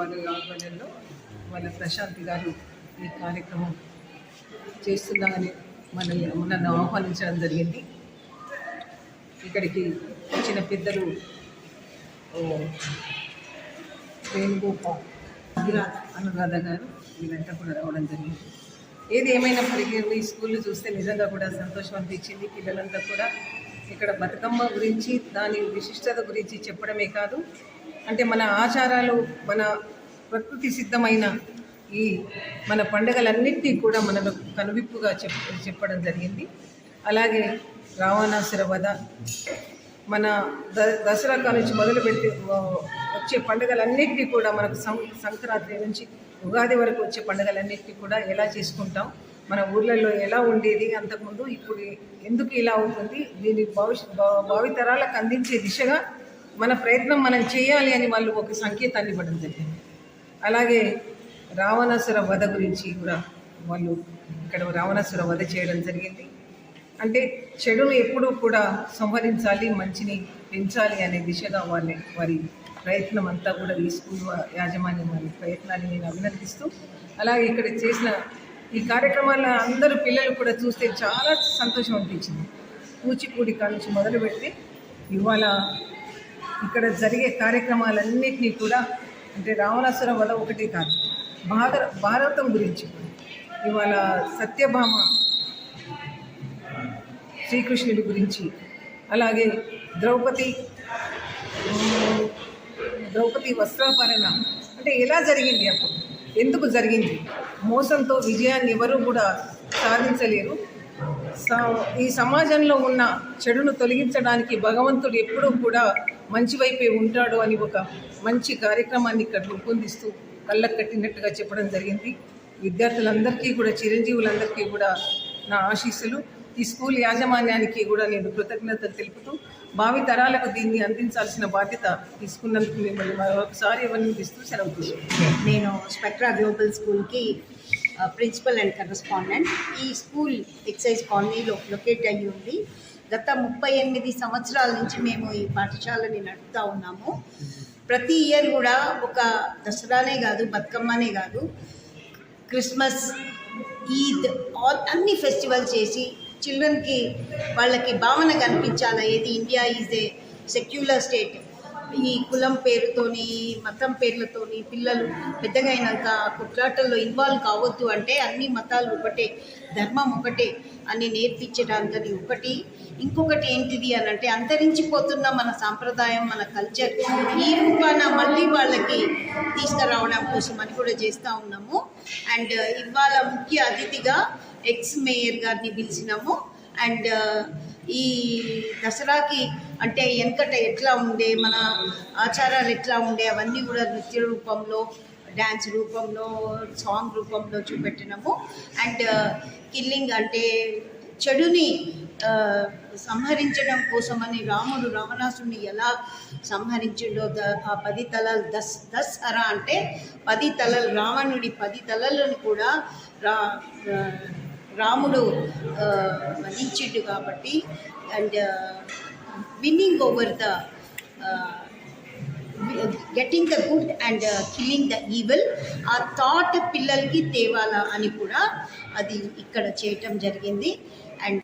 వాళ్ళ ఆధ్వర్యంలో వాళ్ళ ప్రశాంతి గారు ఈ కార్యక్రమం చేస్తున్నామని మనల్ని నన్ను ఆహ్వానించడం జరిగింది. ఇక్కడికి వచ్చిన పెద్దలు వేణుగోపాల్ అనురాధ అనురాధ గారు వీళ్ళంతా కూడా రావడం జరిగింది. ఏది ఏమైనప్పటికీ ఈ స్కూల్ చూస్తే నిజంగా కూడా సంతోషం అనిపించింది. పిల్లలంతా కూడా ఇక్కడ బతుకమ్మ గురించి దాని విశిష్టత గురించి చెప్పడమే కాదు. అంటే మన ఆచారాలు మన ప్రకృతి సిద్ధమైన ఈ మన పండుగలన్నింటినీ కూడా మనకు కనువిప్పుగా చెప్ చెప్పడం జరిగింది. అలాగే రావణాసుర వధ మన ద దసరా నుంచి మొదలు పెట్టి వచ్చే పండుగలన్నింటినీ కూడా మనకు సం సంక్రాంతి నుంచి ఉగాది వరకు వచ్చే పండుగలన్నింటినీ కూడా ఎలా చేసుకుంటాం మన ఊర్లలో ఎలా ఉండేది అంతకుముందు ఇప్పుడు ఎందుకు ఇలా అవుతుంది దీని భవిష్య భావితరాలకు అందించే దిశగా మన ప్రయత్నం మనం చేయాలి అని వాళ్ళు ఒక సంకేతాన్ని ఇవ్వడం జరిగింది. అలాగే రావణాసుర వధ గురించి కూడా వాళ్ళు ఇక్కడ రావణాసుర వధ చేయడం జరిగింది. అంటే చెడును ఎప్పుడూ కూడా సంహరించాలి మంచిని పెంచాలి అనే దిశగా వాళ్ళ వారి ప్రయత్నం అంతా కూడా ఈ స్కూల్ యాజమాన్యం వారి ప్రయత్నాన్ని నేను అభినందిస్తూ అలాగే ఇక్కడ చేసిన ఈ కార్యక్రమాల అందరూ పిల్లలు కూడా చూస్తే చాలా సంతోషం అనిపించింది. కూచిపూడి కాడ నుంచి మొదలు పెడితే ఇవాళ ఇక్కడ జరిగే కార్యక్రమాలన్నింటినీ కూడా అంటే రావణాసురం వల్ల ఒకటి కాదు. భాగ భారతం గురించి. ఇవాళ సత్యభామ శ్రీకృష్ణుడి గురించి. అలాగే ద్రౌపది ద్రౌపది వస్త్రాపరణ అంటే ఎలా జరిగింది అప్పుడు? ఎందుకు జరిగింది? మోసంతో విజయాన్ని ఎవరు కూడా సాధించలేరు. స- ఈ సమాజంలో ఉన్న చెడును తొలగించడానికి భగవంతుడు ఎప్పుడూ కూడా మంచి వైపే ఉంటాడు అని ఒక మంచి కార్యక్రమాన్ని ఇక్కడ రూపొందిస్తూ కళ్ళకు కట్టినట్టుగా చెప్పడం జరిగింది. విద్యార్థులందరికీ కూడా చిరంజీవులందరికీ కూడా నా ఆశీస్సులు. ఈ స్కూల్ యాజమాన్యానికి కూడా నేను కృతజ్ఞతలు తెలుపుతూ భావి తరాలకు దీన్ని అందించాల్సిన బాధ్యత తీసుకున్నందుకు మిమ్మల్ని మరొకసారి అభినందిస్తూ సెలవు నేను స్పెక్ట్రా గ్లోబల్ స్కూల్కి ప్రిన్సిపల్ అండ్ కరెస్పాండెంట్. ఈ స్కూల్ ఎక్సైజ్ కాలనీలో లొకేట్ అయ్యి ఉంది. గత ముప్పై ఎనిమిది సంవత్సరాల నుంచి మేము ఈ పాఠశాలని నడుపుతూ ఉన్నాము. ప్రతి ఇయర్ కూడా ఒక దసరానే కాదు బతుకమ్మనే కాదు క్రిస్మస్ ఈద్ ఆల్ అన్ని ఫెస్టివల్ చేసి చిల్డ్రన్కి వాళ్ళకి భావన కనిపించాలా? ఏది? India is a secular state. ఈ కులం పేరుతోని మతం పేర్లతోని పిల్లలు పెద్దగా అయినాక కొట్లాటల్లో ఇన్వాల్వ్ కావద్దు అంటే అన్ని మతాలు ఒకటే ధర్మం ఒకటే అని నేర్పించడానికి ఒకటి. ఇంకొకటి ఏంటిది అని అంటే అంతరించిపోతున్న మన సాంప్రదాయం మన కల్చర్ ఈ రూపాన మళ్ళీ వాళ్ళకి తీసుకురావడం కోసం అని కూడా చేస్తూ ఉన్నాము. అండ్ ఇవాళ ముఖ్య అతిథిగా ఎక్స్ మేయర్ గారిని పిలిచినాము. అండ్ ఈ దసరాకి అంటే వెనకట ఎట్లా ఉండే మన ఆచారాలు ఎట్లా ఉండే అవన్నీ కూడా నృత్య రూపంలో డ్యాన్స్ రూపంలో సాంగ్ రూపంలో చూపెట్టినాము. అండ్ uh, కిల్లింగ్ అంటే చెడుని uh, సంహరించడం కోసమని రాముడు రావణాసుని ఎలా సంహరించిండో ద ఆ పది తలలు దస్ దస్ అర అంటే పది తలలు రావణుడి పది తలలను కూడా రా రాముడు uh, వధించిండు కాబట్టి and winning over the getting the good and killing the evil. ఆ థాట్ పిల్లలకి తేవాలా అని కూడా అది ఇక్కడ చేయటం జరిగింది.